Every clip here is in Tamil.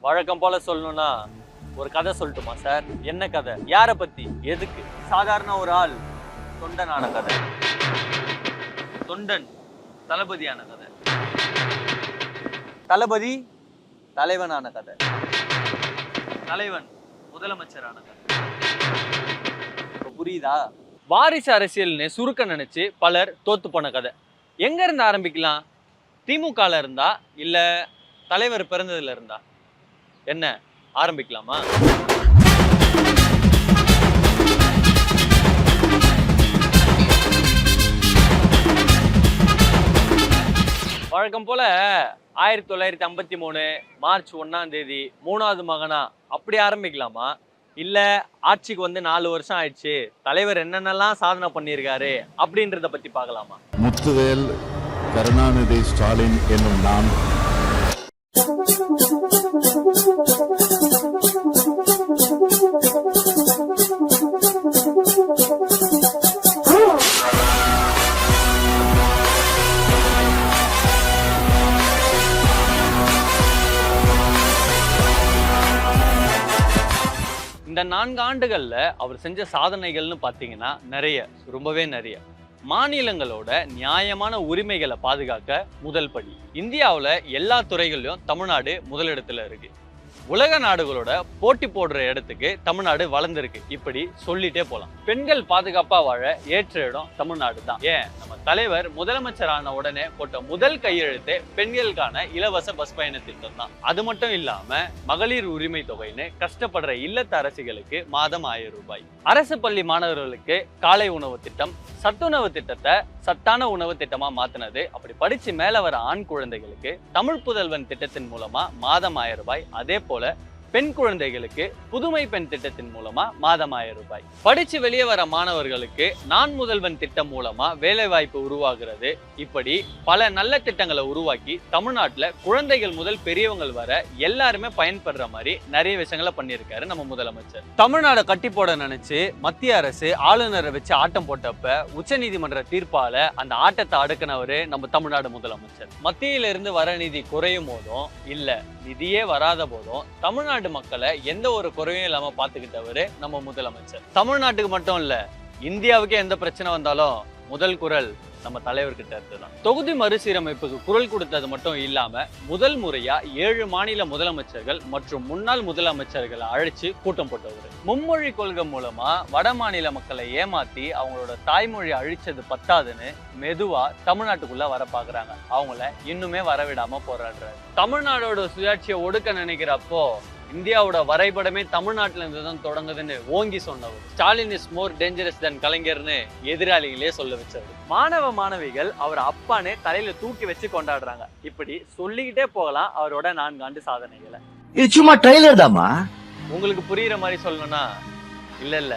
வழக்கம் போல சொல்லணும்னா ஒரு கதை சொல்லட்டுமா சார்? என்ன கதை? யாரை பத்தி? எதுக்கு? சாதாரண ஒரு ஆள் தொண்டனான கதை. தொண்டன் தளபதியான கதை. தளபதி தலைவனான கதை. தலைவன் முதலமைச்சரான கதை. இப்போ புரியுதா? வாரிசு அரசியல்னு சுருக்க நினைச்சு பலர் தோத்து போன கதை. எங்க இருந்து ஆரம்பிக்கலாம்? திமுகல இருந்தா இல்ல தலைவர் பிறந்ததுல இருந்தா? என்ன? ஆரம்பிக்கலாமா? வழக்கம் போல ஆயிரத்தி தொள்ளாயிரத்தி ஐம்பத்தி மூணு மார்ச் ஒன்றாம் தேதி மூணாவது மகனா? அப்படி ஆரம்பிக்கலாமா? இல்லை ஆட்சிக்கு வந்து நாலு வருஷம் ஆயிடுச்சு தலைவர் என்னென்னலாம் சாதனை பண்ணியிருக்காரு அப்படின்றத பற்றி பார்க்கலாமா? முத்துவேல் கருணாநிதி ஸ்டாலின் என்னும் நான் இந்த நான்கு ஆண்டுகள்ல அவர் செஞ்ச சாதனைகள்னு பார்த்தீங்கன்னா நிறைய ரொம்பவே நிறைய. மாநிலங்களோட நியாயமான உரிமைகளை பாதுகாக்க முதல் படி. இந்தியாவில் எல்லா துறைகளிலும் தமிழ்நாடு முதலிடத்தில் இருக்கு. உலக நாடுகளோட போட்டி போடுற இடத்துக்கு தமிழ்நாடு வளர்ந்துருக்கு. இப்படி சொல்லிட்டே போலாம். பெண்கள் பாதுகாப்பா வாழ ஏற்ற இடம் தமிழ்நாடு தான். ஏன்? நம்ம தலைவர் முதலமைச்சரான உடனே போட்ட முதல் கையெழுத்து பெண்களுக்கான இலவச பஸ் பயண திட்டம் தான். அது மட்டும் இல்லாம மகளிர் உரிமை தொகைன்னு கஷ்டப்படுற இல்லத்த அரசிகளுக்கு மாதம் ஆயிரம் ரூபாய். அரசு பள்ளி மாணவர்களுக்கு காலை உணவு திட்டம் சத்துணவு திட்டத்தை சத்தான உணவு திட்டமா மாத்தினது. அப்படி படிச்சு மேல வர ஆண் குழந்தைகளுக்கு தமிழ் புதல்வன் திட்டத்தின் மூலமா மாதம் ஆயிரம் ரூபாய். அதே போல பெண் குழந்தைகளுக்கு புதுமை பெண் திட்டத்தின் மூலமா மாதம் ஆயிரம் ரூபாய். படிச்சு வெளியே வர மாணவர்களுக்கு நான் முதல்வன் திட்டம் மூலமா வேலை வாய்ப்பு உருவாகிறது. இப்படி பல நல்ல திட்டங்களை உருவாக்கி தமிழ்நாட்டுல குழந்தைகள் முதல் பெரியவங்கள் வர எல்லாருமே பயன்படுற மாதிரி நிறைய விஷயங்களை பண்ணியிருக்காரு நம்ம முதலமைச்சர். தமிழ்நாடு கட்டி போட நினைச்சு மத்திய அரசு ஆளுநரை வச்சு ஆட்டம் போட்டப்ப உச்சநீதிமன்ற தீர்ப்பால அந்த ஆட்டத்தை அடுக்கினவரு நம்ம தமிழ்நாடு முதலமைச்சர். மத்தியில இருந்து வர நிதி குறையும் போதும் இல்ல நிதியே வராத போதும் தமிழ்நாடு மக்களை எந்த ஒரு குறையும் இல்லாம பாத்துக்கிட்டவரு நம்ம முதலமைச்சர். தமிழ்நாட்டுக்கு மட்டும் இல்ல இந்தியாவுக்கே எந்த பிரச்சனை வந்தாலும் முதல் குரல் நம்ம தலைவர்கிட்ட இருந்துதான். தொகுதி மறுசீரமைப்புக்கு குரல் கொடுத்தது மட்டும் இல்லாம முதல் முறையா ஏழு மாநில முதலமைச்சர்கள் மற்றும் முன்னாள் முதலமைச்சர்களை அழைச்சு கூட்டம் போட்டவர். மும்மொழி கொள்கை மூலமா வட மாநில மக்களை ஏமாத்தி அவங்களோட தாய்மொழி அழிச்சது பத்தாதுன்னு மெதுவா தமிழ்நாட்டுக்குள்ள வர பாக்குறாங்க. அவங்கள இன்னுமே வரவிடாம போராடுறாரு. தமிழ்நாடோட சுயாட்சியை ஒடுக்க நினைக்கிறப்போ இந்தியாவோட வரைபடமே தமிழ்நாட்டுல இருந்து தான் தொடங்குதுன்னு ஓங்கி சொன்னவர் Stalin is more dangerous then கலைஞர்னு எதிராளிகளே சொல்ல வச்சவர் மாணவ மாணவிகள் அவர் அப்பானே தலையில தூக்கி வச்சு கொண்டாடுறாங்க இப்படி சொல்லிக்கிட்டே போகலாம் அவரோட நான்கு ஆண்டு சாதனைகளை இது சும்மா ட்ரைலர் தாமா உங்களுக்கு புரியுற மாதிரி சொல்லணும்னா இல்ல இல்ல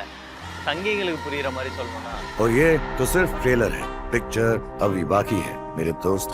சங்கிங்களுக்கு புரியுற மாதிரி சொல்லணும்னா और ये तो सिर्फ ट्रेलर है पिक्चर अभी बाकी है मेरे दोस्त